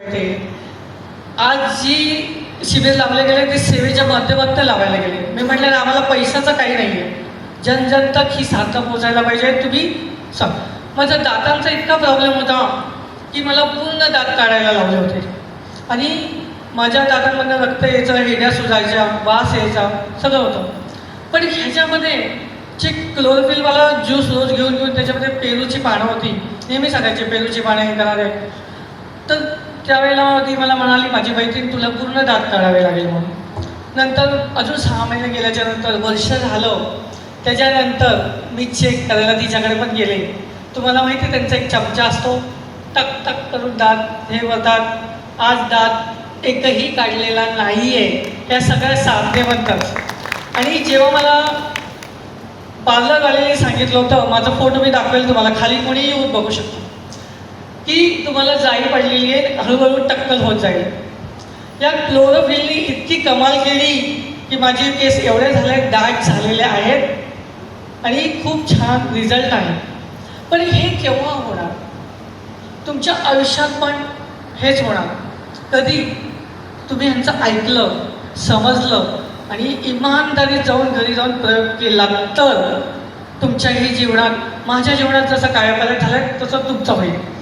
ते. आज जी शिबिर लावले गेले ते सेवेच्या माध्यमातून लावायला गेले. मी म्हटलं आम्हाला पैशाचं काही नाही आहे जनजन तक ही साधनं पोचायला पाहिजे. तुम्ही सांग माझा दातांचा इतका प्रॉब्लेम होता की मला पूर्ण दात काढायला लावले होते. आणि माझ्या दातांमधनं रक्त यायचं हेड्या सुजायच्या वास यायचा सगळं होतं. पण ह्याच्यामध्ये जे क्लोरोफिलवाला ज्यूस रोज घेऊन घेऊन त्याच्यामध्ये पेरूची पानं होती. नेहमी सांगायचे पेरूची पानं हे करणारे. तर त्यावेळेला ती मला म्हणाली माझी मैत्रीण तुला पूर्ण दात काढावे लागेल म्हणून. नंतर अजून सहा महिने गेल्याच्यानंतर वर्ष झालं. त्याच्यानंतर मी चेक करायला तिच्याकडे पण गेले. तुम्हाला माहिती आहे त्यांचा एक चमचा असतो. टक टक करून दात हे होतात आज दात एकही काढलेला नाही आहे या सगळ्या साधने आणि जेव्हा मला पार्लरवाल्याने सांगितलं होतं माझा फोटो मी दाखवेल तुम्हाला. खाली कोणीही येऊन बघू शकतो. की तुम्हाला जाई पडलेली आहे हळूहळू टक्कल होत जाईल. या क्लोरोफिलनी इतकी कमाल केली की माझे केस एवढे झाले डार्क झालेले आहेत. आणि खूप छान रिझल्ट आहे. पण हे केव्हा होणार? तुमच्या आयुष्यात पण हेच होणार. कधी? तुम्ही ह्यांचं ऐकलं समजलं आणि इमानदारी जाऊन घरी जाऊन प्रयोग केला तर तुमच्याही जीवनात माझ्या जीवनात जसं कायापालट झालं तसं तुमचं होईल.